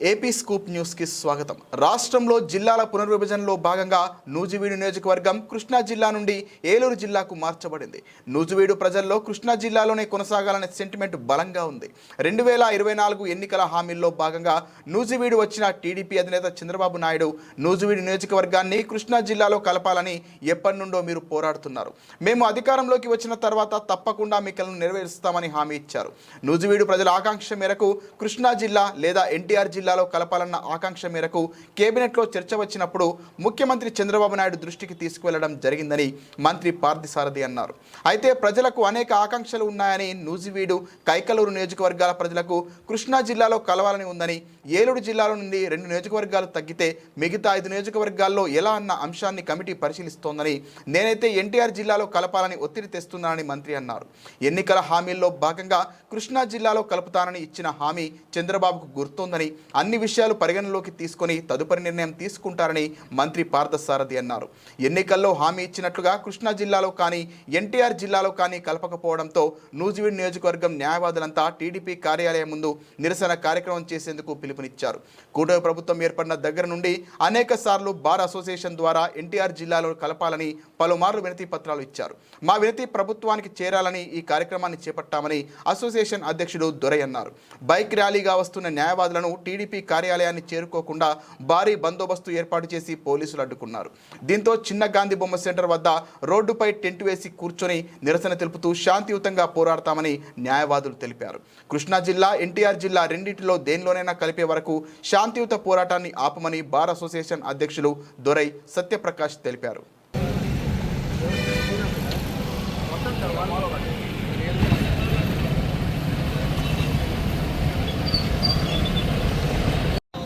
AP scoop న్యూస్కి స్వాగతం. రాష్ట్రంలో జిల్లాల పునర్విభజనలో భాగంగా నూజివీడు నియోజకవర్గం కృష్ణా జిల్లా నుండి ఏలూరు జిల్లాకు మార్చబడింది. నూజివీడు ప్రజల్లో కృష్ణా జిల్లాలోనే కొనసాగాలనే సెంటిమెంట్ బలంగా ఉంది. రెండు వేల ఇరవై నాలుగు ఎన్నికల హామీల్లో భాగంగా నూజివీడు వచ్చిన టీడీపీ అధినేత చంద్రబాబు నాయుడు నూజివీడు నియోజకవర్గాన్ని కృష్ణా జిల్లాలో కలపాలని ఎప్పటి నుండో మీరు పోరాడుతున్నారు. మేము అధికారంలోకి వచ్చిన తర్వాత తప్పకుండా మీకలను నెరవేరుస్తామని హామీ ఇచ్చారు. నూజివీడు ప్రజల ఆకాంక్ష మేరకు కృష్ణా జిల్లా లేదా ఎన్టీఆర్ జిల్లా జిల్లాలో కలపాలన్న ఆకాంక్ష మేరకు కేబినెట్లో చర్చ వచ్చినప్పుడు ముఖ్యమంత్రి చంద్రబాబు నాయుడు దృష్టికి తీసుకువెళ్ళడం జరిగిందని మంత్రి పార్థిసారథి అన్నారు. అయితే ప్రజలకు అనేక ఆకాంక్షలు ఉన్నాయని నూజివీడు కైకలూరు నియోజకవర్గాల ప్రజలకు కృష్ణా జిల్లాలో కలవాలని ఉందని ఏలూరు జిల్లాలో నుండి రెండు నియోజకవర్గాలు తగ్గితే మిగతా ఐదు నియోజకవర్గాల్లో ఎలా అన్న అంశాన్ని కమిటీ పరిశీలిస్తోందని నేనైతే ఎన్టీఆర్ జిల్లాలో కలపాలని ఒత్తిడి తెస్తున్నానని మంత్రి అన్నారు. ఎన్నికల హామీల్లో భాగంగా కృష్ణా జిల్లాలో కలుపుతానని ఇచ్చిన హామీ చంద్రబాబుకు గుర్తుందని అన్ని విషయాలు పరిగణలోకి తీసుకొని తదుపరి నిర్ణయం తీసుకుంటారని మంత్రి పార్థసారథి అన్నారు. ఎన్నికల్లో హామీ ఇచ్చినట్లుగా కృష్ణా జిల్లాలో కానీ ఎన్టీఆర్ జిల్లాలో కానీ కలపకపోవడంతో నూజివీడ్ నియోజకవర్గం న్యాయవాదులంతా టీడీపీ కార్యాలయం ముందు నిరసన కార్యక్రమం చేసేందుకు పిలుపు పిలుపునిచ్చారు. కూటమి ప్రభుత్వం ఏర్పడిన దగ్గర నుండి అనేక సార్లు బార్ అసోసియేషన్ ద్వారా ఎన్టీఆర్ జిల్లాలో కలపాలని పలుమార్లు వినతి పత్రాలు ఇచ్చారు. మా వినతి ప్రభుత్వానికి చేరాలని ఈ కార్యక్రమాన్ని చేపట్టామని అసోసియేషన్ అధ్యక్షుడు దొరై అన్నారు. బైక్ ర్యాలీగా వస్తున్న న్యాయవాదులను టీడీపీ కార్యాలయాన్ని చేరుకోకుండా భారీ బందోబస్తు ఏర్పాటు చేసి పోలీసులు అడ్డుకున్నారు. దీంతో చిన్న గాంధీ బొమ్మ సెంటర్ వద్ద రోడ్డుపై టెంట్ వేసి కూర్చొని నిరసన తెలుపుతూ శాంతియుతంగా పోరాడతామని న్యాయవాదులు తెలిపారు. కృష్ణా జిల్లా ఎన్టీఆర్ జిల్లా రెండింటిలో దేనిలోనైనా కలిపే వరకు శాంతియుత పోరాటాన్ని ఆపమని బార్ అసోసియేషన్ అధ్యక్షులు దొరై సత్యప్రకాష్ తెలిపారు.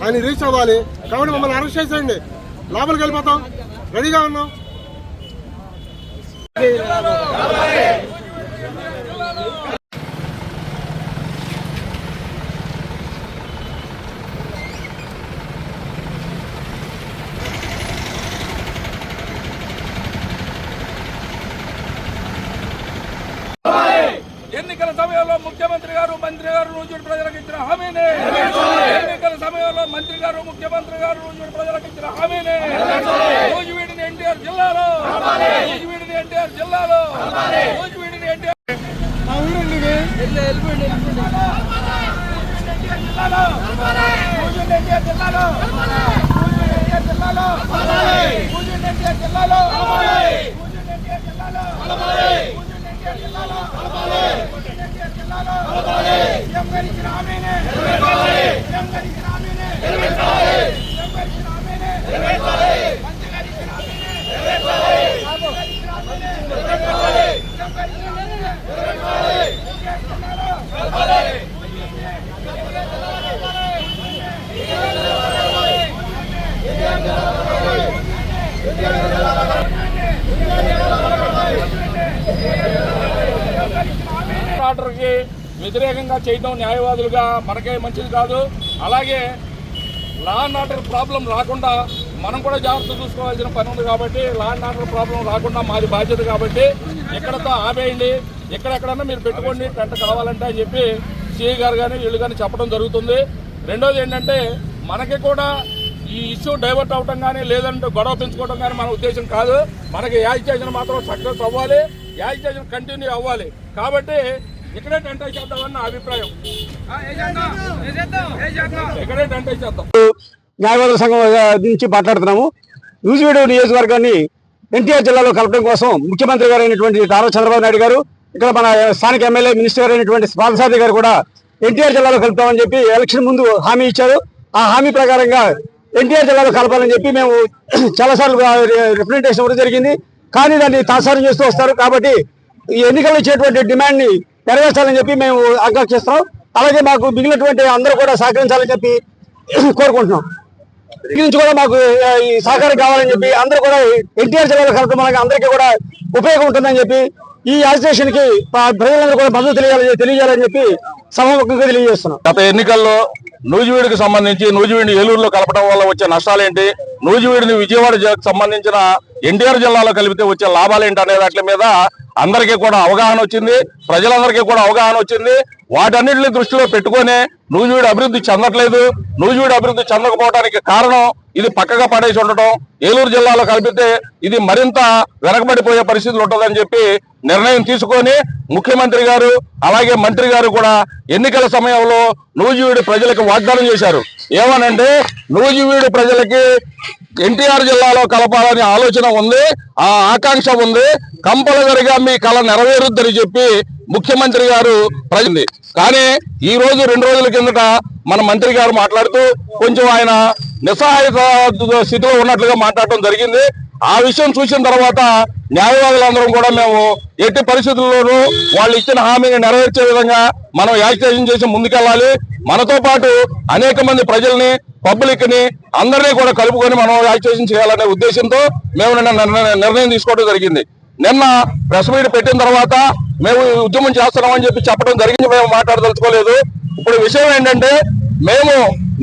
ఆయన రీచ్ అవ్వాలి. కాబట్టి మమ్మల్ని అరెస్ట్ చేసేయండి. లోపలికి వెళ్ళిపోతాం. రెడీగా ఉన్నాం ఎన్నికల సమయంలో ముఖ్యమంత్రి గారు మంత్రి గారు రోజు ప్రజలకు ఇచ్చిన హామీని ఎన్నికల సమయంలో మంత్రి గారు ముఖ్యమంత్రి గారు రోజు ప్రజలకు ఇచ్చిన హామీని రోజు వీడిని ఎన్టీఆర్ జిల్లాలో రోజు వీడిని ఎన్టీఆర్ జిల్లాలో రోజు వీడిని ఎన్టీఆర్ ఆర్డర్కి వ్యతిరేకంగా చేయడం న్యాయవాదులుగా మనకే మంచిది కాదు. అలాగే లా అండ్ ఆర్డర్ ప్రాబ్లం రాకుండా మనం కూడా జాగ్రత్త చూసుకోవాల్సిన పని ఉంది కాబట్టి లా అండ్ ఆర్డర్ ప్రాబ్లం రాకుండా మాది బాధ్యత కాబట్టి ఎక్కడతో ఆపేయండి. ఎక్కడెక్కడన్నా మీరు పెట్టుకోండి. టెంట్ కావాలంటే అని చెప్పి సిఐ గారు కానీ వీళ్ళు కానీ చెప్పడం జరుగుతుంది. రెండోది ఏంటంటే మనకి కూడా ఈ ఇష్యూ డైవర్ట్ అవటం కానీ లేదంటే గొడవ పెంచుకోవడం కానీ మన ఉద్దేశం కాదు. మనకి యాజిటేషన్ మాత్రం సక్సెస్ అవ్వాలి. యాజిటేషన్ కంటిన్యూ అవ్వాలి. కాబట్టి ఇక్కడే టెంట్ చేద్దామని నా అభిప్రాయం ఇక్కడే టెంట్ చేద్దాం న్యాయవాదుల సంఘం నుంచి మాట్లాడుతున్నాము. నూజివీడు నియోజకవర్గాన్ని ఎన్టీఆర్ జిల్లాలో కలపడం కోసం ముఖ్యమంత్రి గారు అయినటువంటి నారా చంద్రబాబు నాయుడు గారు ఇక్కడ మన స్థానిక ఎమ్మెల్యే మినిస్టర్ గారు అయినటువంటి పాదసారథి గారు కూడా ఎన్టీఆర్ జిల్లాలో కలుపుతామని చెప్పి ఎలక్షన్ ముందు హామీ ఇచ్చారు. ఆ హామీ ప్రకారంగా ఎన్టీఆర్ జిల్లాలో కలపాలని చెప్పి మేము చాలాసార్లు రిప్రజెంటేషన్ ఇవ్వడం జరిగింది. కానీ దాన్ని తాసారం చేస్తూ వస్తారు. కాబట్టి ఈ ఎన్నికల్లో ఇచ్చేటువంటి డిమాండ్ని నెరవేర్చాలని చెప్పి మేము ఆకాంక్షిస్తున్నాం అలాగే మాకు మిగిలినటువంటి అందరూ కూడా సహకరించాలని చెప్పి కోరుకుంటున్నాం. నుంచి కూడా మాకు ఈ సహకారం కావాలని చెప్పి అందరూ కూడా ఎన్టీఆర్ జిల్లాలో కలపడం మనకి అందరికీ కూడా ఉపయోగం ఉంటుందని చెప్పి ఈ అసోసియేషన్కి ప్రజలందరూ కూడా మద్దతు తెలియాలని తెలియజేయాలని చెప్పి సభముఖంగా తెలియజేస్తున్నాం. గత ఎన్నికల్లో నూజివీడికి సంబంధించి నూజివీడిని ఏలూరులో కలపడం వల్ల వచ్చే నష్టాలేంటి? నూజివీడిని విజయవాడ సంబంధించిన ఎన్టీఆర్ జిల్లాలో కలిపితే వచ్చే లాభాలేంటి అనే వాటి మీద అందరికీ కూడా అవగాహన వచ్చింది. ప్రజలందరికీ కూడా అవగాహన వచ్చింది. వాటన్నిటిని దృష్టిలో పెట్టుకొని నూజివీడు అభివృద్ధి చెందట్లేదు. నూజివీడు అభివృద్ధి చెందకపోవడానికి కారణం ఇది పక్కగా పడేసి ఉండటం. ఏలూరు జిల్లాలో కలిపితే ఇది మరింత వెనకబడిపోయే పరిస్థితులు ఉంటుందని చెప్పి నిర్ణయం తీసుకొని ముఖ్యమంత్రి గారు అలాగే మంత్రి గారు కూడా ఎన్నికల సమయంలో నూజివీడు ప్రజలకు వాగ్దానం చేశారు. ఏమనంటే నూజివీడు ప్రజలకి ఎన్టీఆర్ జిల్లాలో కలపాలనే ఆలోచన ఉంది ఆ ఆకాంక్ష ఉంది. కంపల్సరిగా మీ కళ నెరవేరుద్దని చెప్పి ముఖ్యమంత్రి గారు ప్రజంది కానీ ఈ రోజు రెండు రోజుల కిందట మన మంత్రి గారు మాట్లాడుతూ కొంచెం ఆయన నిస్సహాయత స్థితిలో ఉన్నట్లుగా మాట్లాడటం జరిగింది. ఆ విషయం చూసిన తర్వాత న్యాయవాదులందరం కూడా మేము ఎట్టి పరిస్థితుల్లోనూ వాళ్ళు ఇచ్చిన హామీని నెరవేర్చే విధంగా మనం యాజిటేషన్ చేసి ముందుకెళ్ళాలి. మనతో పాటు అనేక మంది ప్రజల్ని పబ్లిక్ని అందరినీ కూడా కలుపుకొని మనం యాక్టివేషన్ చేయాలనే ఉద్దేశంతో మేము నిన్న నిర్ణయం తీసుకోవడం జరిగింది. నిన్న ప్రెస్ మీట్ పెట్టిన తర్వాత మేము ఉద్యమం ఉద్యమం చేస్తున్నామని చెప్పి చెప్పడం జరిగింది. మేము మాట్లాడదలుచుకోలేదు. ఇప్పుడు విషయం ఏంటంటే మేము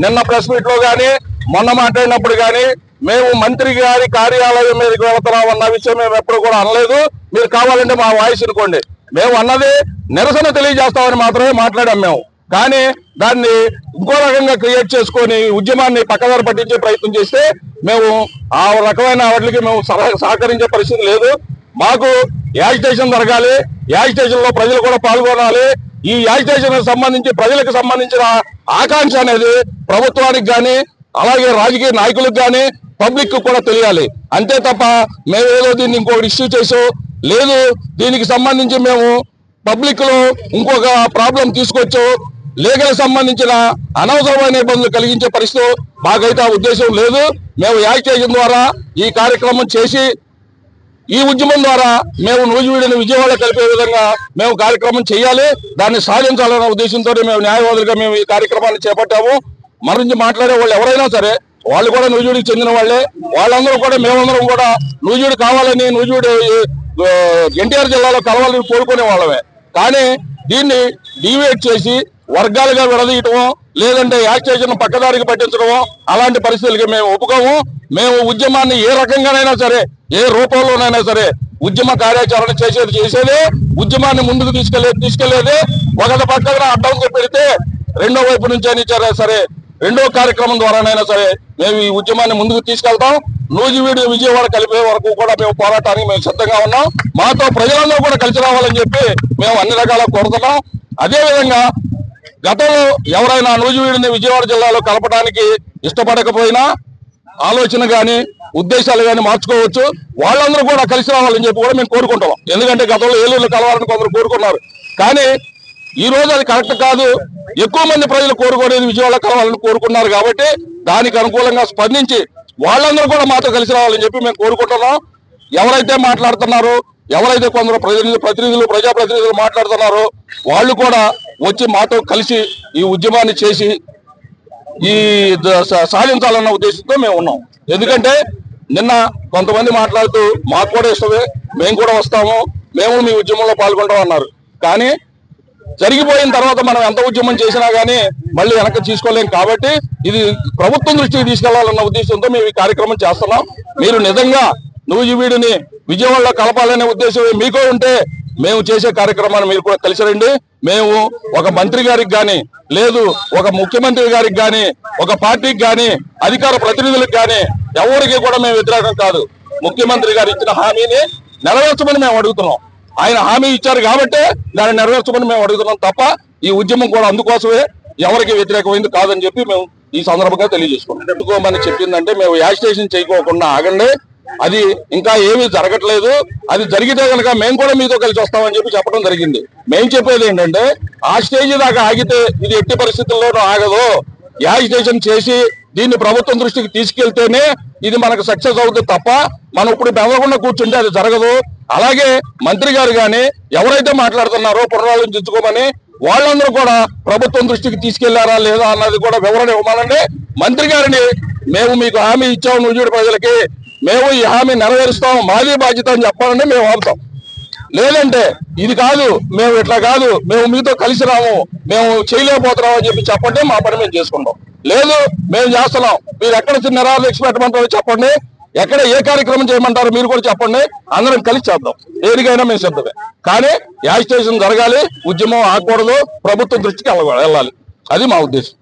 నిన్న ప్రెస్ మీట్లో కానీ మొన్న మాట్లాడినప్పుడు కానీ మేము మంత్రి గారి కార్యాలయం మీదకి వెళుతున్నాం అన్న విషయం మేము ఎప్పుడు కూడా అనలేదు. మీరు కావాలంటే మా వాయిస్ అనుకోండి. మేము అన్నది నిరసన తెలియజేస్తామని మాత్రమే మాట్లాడాం మేము. కానీ దాన్ని ఇంకో రకంగా క్రియేట్ చేసుకొని ఉద్యమాన్ని పక్కదారి పట్టించే ప్రయత్నం చేస్తే మేము ఆ రకమైన వాటికి మేము సహకరించే పరిస్థితి లేదు. మాకు యాజిటేషన్ జరగాలి. యాజిటేషన్లో ప్రజలు కూడా పాల్గొనాలి. ఈ యాజిటేషన్ సంబంధించి ప్రజలకు సంబంధించిన ఆకాంక్ష అనేది ప్రభుత్వానికి కానీ అలాగే రాజకీయ నాయకులకు కానీ పబ్లిక్ కూడా తెలియాలి. అంతే తప్ప మేము ఏదో దీన్ని ఇంకొకటి ఇష్యూ చేసో లేదు దీనికి సంబంధించి మేము పబ్లిక్లో ఇంకొక ప్రాబ్లం తీసుకొచ్చో లీగల్ సంబంధించిన అనవసరమైన ఇబ్బందులు కలిగించే పరిస్థితి మాకైతే ఆ ఉద్దేశం లేదు. మేము యాజిటేషన్ ద్వారా ఈ కార్యక్రమం చేసి ఈ ఉద్యమం ద్వారా మేము నూజివీడిని విజయవాడ కలిపే విధంగా మేము కార్యక్రమం చేయాలి. దాన్ని సాధించాలన్న ఉద్దేశంతో మేము న్యాయవాదులుగా మేము ఈ కార్యక్రమాన్ని చేపట్టాము. మన నుంచి మాట్లాడే వాళ్ళు ఎవరైనా సరే వాళ్ళు కూడా నూజివీడికి చెందిన వాళ్ళే. వాళ్ళందరూ కూడా మేమందరం కూడా నూజివీడు కావాలని నూజివీడు ఎన్టీఆర్ జిల్లాలో కలవాలని కోరుకునే వాళ్ళమే. కానీ దీన్ని డివేట్ చేసి వర్గాలుగా విడదీయటమో లేదంటే యాక్సేషన్ పక్కదారికి పట్టించడమో అలాంటి పరిస్థితులకి మేము ఒప్పుకోము. మేము ఉద్యమాన్ని ఏ రకంగానైనా సరే ఏ రూపంలోనైనా సరే ఉద్యమ కార్యాచరణ చేసేది చేసేదే ఉద్యమాన్ని ముందుకు తీసుకెళ్ళేది తీసుకెళ్ళేదే ఒకటి పక్కన అడ్డంకి పెడితే రెండో వైపు నుంచి అయినా సరే సరే రెండో కార్యక్రమం ద్వారానైనా సరే మేము ఈ ఉద్యమాన్ని ముందుకు తీసుకెళ్తాం. నూజివీడు విజయవాడ కలిపే వరకు కూడా మేము పోరాటానికి మేము సిద్ధంగా ఉన్నాం. మాతో ప్రజలందరూ కూడా కలిసి రావాలని చెప్పి మేము అన్ని రకాల కోరుతున్నాం. అదేవిధంగా గతంలో ఎవరైనా నూజివీడిని విజయవాడ జిల్లాలో కలపడానికి ఇష్టపడకపోయినా ఆలోచన కానీ ఉద్దేశాలు కానీ మార్చుకోవచ్చు. వాళ్ళందరూ కూడా కలిసి రావాలని చెప్పి కూడా మేము కోరుకుంటాం. ఎందుకంటే గతంలో ఏలూరులో కలవాలని కొందరు కోరుకున్నారు. కానీ ఈ రోజు అది కరెక్ట్ కాదు. ఎక్కువ మంది ప్రజలు కోరుకోలేదు విజయవాడ కలవాలని కోరుకున్నారు కాబట్టి దానికి అనుకూలంగా స్పందించి వాళ్ళందరూ కూడా మాతో కలిసి రావాలని చెప్పి మేము కోరుకుంటున్నాం. ఎవరైతే మాట్లాడుతున్నారో ఎవరైతే కొందరు ప్రతినిధులు ప్రతినిధులు ప్రజాప్రతినిధులు మాట్లాడుతున్నారో వాళ్ళు కూడా వచ్చి మాతో కలిసి ఈ ఉద్యమాన్ని చేసి ఈ ద- సా- సాధించాలన్న ఉద్దేశంతో మేము ఉన్నాం. ఎందుకంటే నిన్న కొంతమంది మాట్లాడుతూ మాకు కూడా ఇష్టమే మేము కూడా వస్తాము మేము మీ ఉద్యమంలో పాల్గొంటాం అన్నారు. కానీ జరిగిపోయిన తర్వాత మనం ఎంత ఉద్యమం చేసినా కానీ మళ్ళీ వెనక్కి తీసుకోలేం కాబట్టి ఇది ప్రభుత్వం దృష్టికి తీసుకెళ్ళాలన్న ఉద్దేశంతో మేము ఈ కార్యక్రమం చేస్తున్నాం. మీరు నిజంగా నూజివీడిని విజయవాడలో కలపాలనే ఉద్దేశం మీకో ఉంటే మేము చేసే కార్యక్రమాన్ని మీరు కూడా కలిసి రండి. మేము ఒక మంత్రి గారికి కానీ లేదు ఒక ముఖ్యమంత్రి గారికి కానీ ఒక పార్టీకి కానీ అధికార ప్రతినిధులకు కానీ ఎవరికి కూడా మేము వ్యతిరేకం కాదు. ముఖ్యమంత్రి గారు ఇచ్చిన హామీని నెరవేర్చమని మేము అడుగుతున్నాం. ఆయన హామీ ఇచ్చారు కాబట్టి దాన్ని నెరవేర్చమని మేము అడుగుతున్నాం తప్ప ఈ ఉద్యమం కూడా అందుకోసమే ఎవరికి వ్యతిరేకమైంది కాదని చెప్పి మేము ఈ సందర్భంగా తెలియజేసుకున్నాం. పెట్టుకోమని చెప్పిందంటే మేము యాజిటేషన్ చేయకోకుండా ఆగండి. అది ఇంకా ఏమీ జరగట్లేదు. అది జరిగితే కనుక మేము కూడా మీతో కలిసి వస్తామని చెప్పి చెప్పడం జరిగింది. మేము చెప్పేది ఏంటంటే ఆ స్టేజ్ దాకా ఆగితే ఇది ఎట్టి పరిస్థితుల్లోనూ ఆగదు. యాజిటేషన్ చేసి దీన్ని ప్రభుత్వం దృష్టికి తీసుకెళ్తేనే ఇది మనకు సక్సెస్ అవుతుంది తప్ప మనం ఇప్పుడు బెదరకుండా కూర్చుంటే అది జరగదు. అలాగే మంత్రి గారు గాని ఎవరైతే మాట్లాడుతున్నారో పునరాలోచించుకోమని వాళ్ళందరూ కూడా ప్రభుత్వం దృష్టికి తీసుకెళ్ళారా లేదా అన్నది కూడా వివరణ ఇవ్వమనండి. మంత్రి గారిని మేము మీకు హామీ ఇచ్చాము నుజూడు ప్రజలకి. మేము ఈ హామీ నెరవేరుస్తాం మాది బాధ్యత అని చెప్పాలని మేము ఆపుతాం లేదంటే ఇది కాదు మేము ఇట్లా కాదు మేము మీతో కలిసి రాము మేము చేయలేకపోతున్నాం అని చెప్పి చెప్పండి మా పని మేము చేసుకుంటాం. లేదు మేము చేస్తున్నాం. మీరు ఎక్కడ చిన్న నిరాదీక్ష పెట్టమంటారో చెప్పండి. ఎక్కడ ఏ కార్యక్రమం చేయమంటారు మీరు కూడా చెప్పండి. అందరం కలిసి చేద్దాం. దేనికైనా మేము సిద్ధమే. కానీ యాజిటేషన్ జరగాలి ఉద్యమం ఆగకూడదు ప్రభుత్వం దృష్టికి వెళ్ళాలి. అది మా ఉద్దేశం.